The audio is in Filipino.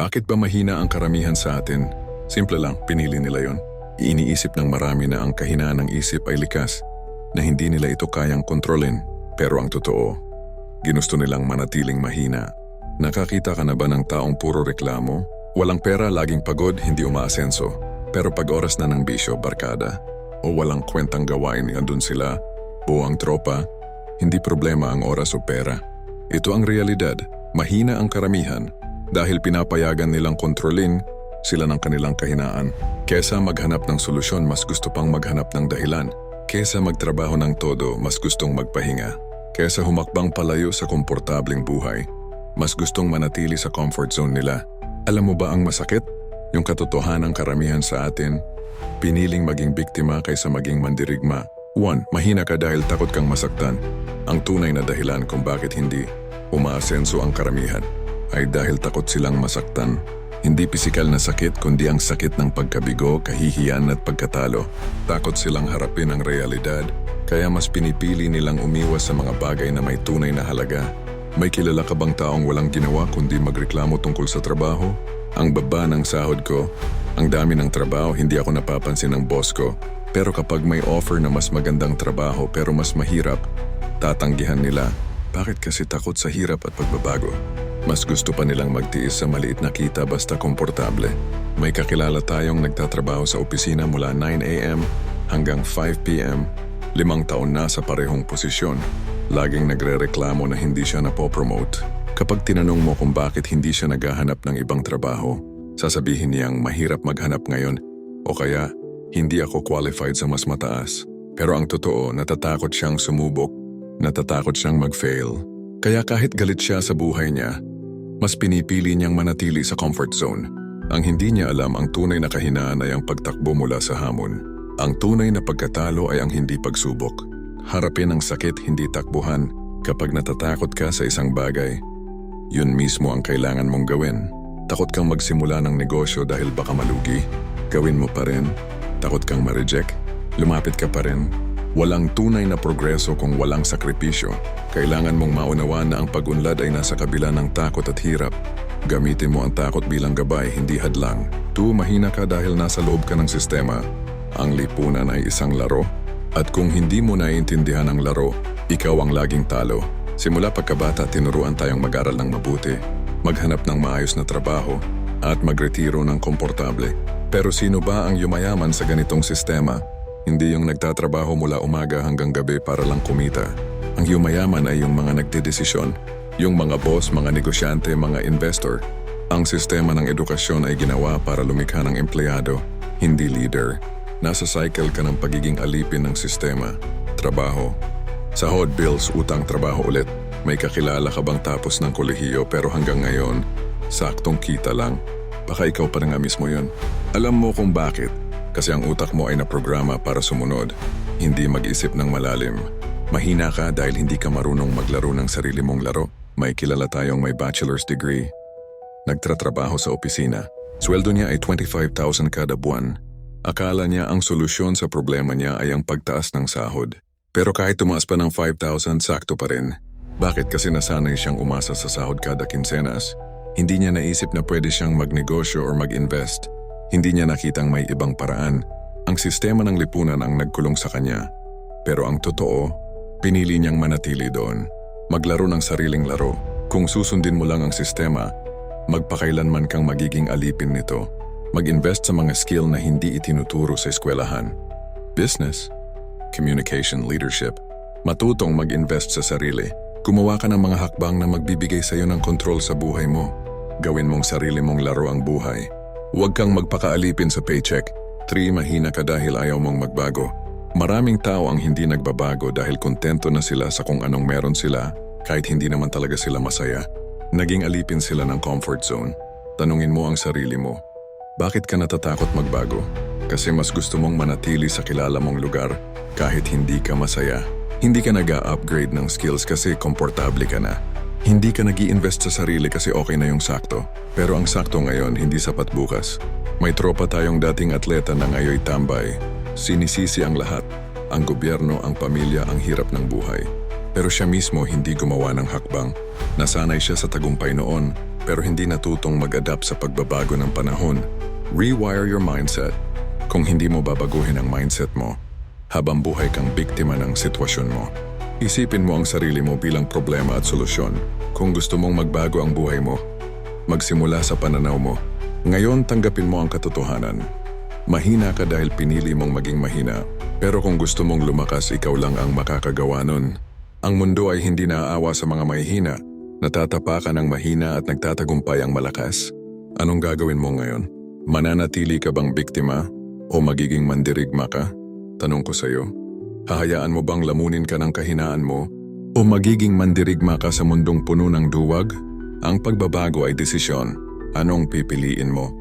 Bakit ba mahina ang karamihan sa atin? Simple lang, pinili nila yon. Iniisip ng marami na ang kahinaan ng isip ay likas, na hindi nila ito kayang kontrolin. Pero ang totoo, ginusto nilang manatiling mahina. Nakakita ka na ba ng taong puro reklamo? Walang pera, laging pagod, hindi umaasenso. Pero pag oras na ng bisyo, barkada. O walang kwentang gawain, andun sila. Buwang tropa. Hindi problema ang oras o pera. Ito ang realidad. Mahina ang karamihan dahil pinapayagan nilang kontrolin sila ng kanilang kahinaan. Kesa maghanap ng solusyon, mas gusto pang maghanap ng dahilan. Kesa magtrabaho ng todo, mas gustong magpahinga. Kesa humakbang palayo sa komportableng buhay, mas gustong manatili sa comfort zone nila. Alam mo ba ang masakit? Yung katotohanan karamihan sa atin, piniling maging biktima kaysa maging mandirigma. One, mahina ka dahil takot kang masaktan. Ang tunay na dahilan kung bakit hindi umaasenso ang karamihan ay dahil takot silang masaktan. Hindi pisikal na sakit kundi ang sakit ng pagkabigo, kahihiyan at pagkatalo. Takot silang harapin ang realidad, kaya mas pinipili nilang umiwas sa mga bagay na may tunay na halaga. May kilala ka bang taong walang ginawa kundi magreklamo tungkol sa trabaho? Ang baba ng sahod ko, ang dami ng trabaho, hindi ako napapansin ng boss ko. Pero kapag may offer na mas magandang trabaho pero mas mahirap, tatanggihan nila. Bakit kasi takot sa hirap at pagbabago? Mas gusto pa nilang magtiis sa maliit na kita basta komportable. May kakilala tayong nagtatrabaho sa opisina mula 9am hanggang 5pm. Limang taon na sa parehong posisyon. Laging nagre-reklamo na hindi siya napopromote. Kapag tinanong mo kung bakit hindi siya naghahanap ng ibang trabaho, sasabihin niyang mahirap maghanap ngayon o kaya hindi ako qualified sa mas mataas. Pero ang totoo, natatakot siyang sumubok, natatakot siyang mag-fail. Kaya kahit galit siya sa buhay niya, mas pinipili niyang manatili sa comfort zone. Ang hindi niya alam ang tunay na kahinaan ay ang pagtakbo mula sa hamon. Ang tunay na pagkatalo ay ang hindi pagsubok. Harapin ang sakit, hindi takbuhan. Kapag natatakot ka sa isang bagay, yun mismo ang kailangan mong gawin. Takot kang magsimula ng negosyo dahil baka malugi. Gawin mo pa rin. Takot kang ma-reject. Lumapit ka pa rin. Walang tunay na progreso kung walang sakripisyo. Kailangan mong maunawaan na ang pag-unlad ay nasa kabila ng takot at hirap. Gamitin mo ang takot bilang gabay, hindi hadlang. Tu, mahina ka dahil nasa loob ka ng sistema. Ang lipunan ay isang laro. At kung hindi mo naiintindihan ang laro, ikaw ang laging talo. Simula pagkabata, tinuruan tayong mag-aral ng mabuti, maghanap ng maayos na trabaho, at magretiro ng komportable. Pero sino ba ang yumayaman sa ganitong sistema? Hindi yung nagtatrabaho mula umaga hanggang gabi para lang kumita. Ang yumayaman ay yung mga nagdedesisyon, yung mga boss, mga negosyante, mga investor. Ang sistema ng edukasyon ay ginawa para lumikha ng empleyado, hindi leader. Nasa cycle ka ng pagiging alipin ng sistema. Trabaho. Sahod, bills, utang, trabaho ulit. May kakilala ka bang tapos ng kolehiyo pero hanggang ngayon, saktong kita lang. Baka ikaw pa na nga mismo yun. Alam mo kung bakit. Kasi ang utak mo ay naprograma para sumunod, hindi mag-isip ng malalim. Mahina ka dahil hindi ka marunong maglaro ng sarili mong laro. May kilala tayong may bachelor's degree. Nagtratrabaho sa opisina. Sweldo niya ay 25,000 kada buwan. Akala niya ang solusyon sa problema niya ay ang pagtaas ng sahod. Pero kahit tumaas pa ng 5,000, sakto pa rin. Bakit kasi nasanay siyang umasa sa sahod kada kinsenas? Hindi niya naisip na pwede siyang magnegosyo or mag-invest. Hindi niya nakitang may ibang paraan. Ang sistema ng lipunan ang nagkulong sa kanya. Pero ang totoo, pinili niyang manatili doon. Maglaro ng sariling laro. Kung susundin mo lang ang sistema, magpakailanman kang magiging alipin nito. Mag-invest sa mga skill na hindi itinuturo sa eskwelahan. Business, communication, leadership. Matutong mag-invest sa sarili. Gumawa ka ng mga hakbang na magbibigay sa iyo ng kontrol sa buhay mo. Gawin mong sarili mong laro ang buhay. Huwag kang magpakaalipin sa paycheck. 3. Mahina ka dahil ayaw mong magbago. Maraming tao ang hindi nagbabago dahil kontento na sila sa kung anong meron sila kahit hindi naman talaga sila masaya. Naging alipin sila ng comfort zone. Tanungin mo ang sarili mo. Bakit ka natatakot magbago? Kasi mas gusto mong manatili sa kilala mong lugar kahit hindi ka masaya. Hindi ka nag upgrade ng skills kasi komportable ka na. Hindi ka nag invest sa sarili kasi okay na yung sakto. Pero ang sakto ngayon hindi sapat bukas. May tropa tayong dating atleta na ngayoy tambay. Sinisisi ang lahat. Ang gobyerno, ang pamilya, ang hirap ng buhay. Pero siya mismo hindi gumawa ng hakbang. Nasanay siya sa tagumpay noon, pero hindi natutong mag-adapt sa pagbabago ng panahon. Rewire your mindset. Kung hindi mo babaguhin ang mindset mo, habang buhay kang biktima ng sitwasyon mo. Isipin mo ang sarili mo bilang problema at solusyon. Kung gusto mong magbago ang buhay mo, magsimula sa pananaw mo. Ngayon tanggapin mo ang katotohanan. Mahina ka dahil pinili mong maging mahina. Pero kung gusto mong lumakas, ikaw lang ang makakagawa nun. Ang mundo ay hindi naaawa sa mga mahihina. Natatapakan ang mahina at nagtatagumpay ang malakas. Anong gagawin mo ngayon? Mananatili ka bang biktima o magiging mandirigma ka? Tanong ko sa'yo. Hahayaan mo bang lamunin ka ng kahinaan mo o magiging mandirigma ka sa mundong puno ng duwag? Ang pagbabago ay desisyon. Anong pipiliin mo?